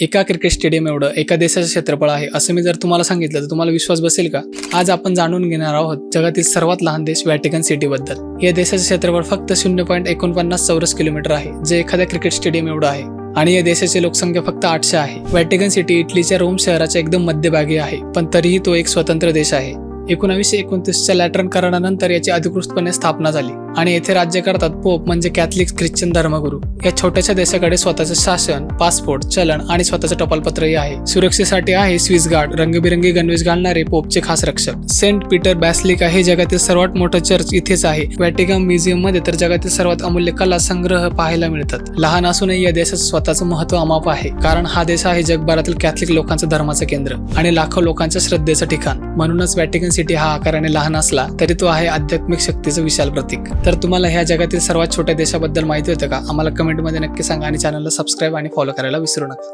एका cricket stadium एवढं एका देशाचं क्षेत्रफळ आहे असं मी जर तुम्हाला सांगितलं तर तुम्हाला विश्वास बसेल का? आज आपण जाणून घेणार आहोत जगातील सर्वात लहान देश व्हॅटिकन सिटी बद्दल या देशाचं क्षेत्रफळ फक्त शून्य पॉईंट एकोणपन्नास चौरस किलोमीटर आहे जे एखाद्या क्रिकेट स्टेडियम एवढं आहे. आणि या देशाची लोकसंख्या फक्त आठशे आहे. व्हॅटिकन सिटी इटलीच्या रोम शहराच्या एकदम मध्यभागी आहे पण तरीही तो एक स्वतंत्र देश आहे. एकोणावीसशे एकोणतीसच्या लॅटरन करारानंतर याची अधिकृतपणे स्थापना झाली. आणि येथे राज्य करतात पोप म्हणजे कॅथलिक ख्रिश्चन धर्मगुरू. या छोट्याशा देशाकडे स्वतःचे शासन पासपोर्ट चलन आणि स्वतःचं टपालपत्रही आहे. सुरक्षेसाठी आहे स्विस गार्ड रंगबिरंगी गणवेश घालणारे पोपचे खास रक्षक. सेंट पीटर बॅसलिका हे जगातील सर्वात मोठं चर्च इथेच आहे. व्हॅटिकन म्युझियममध्ये तर जगातील सर्वात अमूल्य कला संग्रह पाहायला मिळतात. लहान असूनही या देशाचं स्वतःचं महत्त्व अमाप आहे. कारण हा देश आहे जगभरातील कॅथलिक लोकांचं धर्माचं केंद्र आणि लाखो लोकांच्या श्रद्धेचं ठिकाण. म्हणूनच व्हॅटिकन सिटी हा आकाराने लहान असला तरी तो आहे आध्यात्मिक शक्तीचं विशाल प्रतीक. तर तुम्हाला ह्या जगातील सर्वात छोट्या देशाबद्दल माहिती होतं का? आम्हाला कमेंटमध्ये नक्की सांगा आणि चॅनलला सबस्क्राईब आणि फॉलो करायला विसरू नका.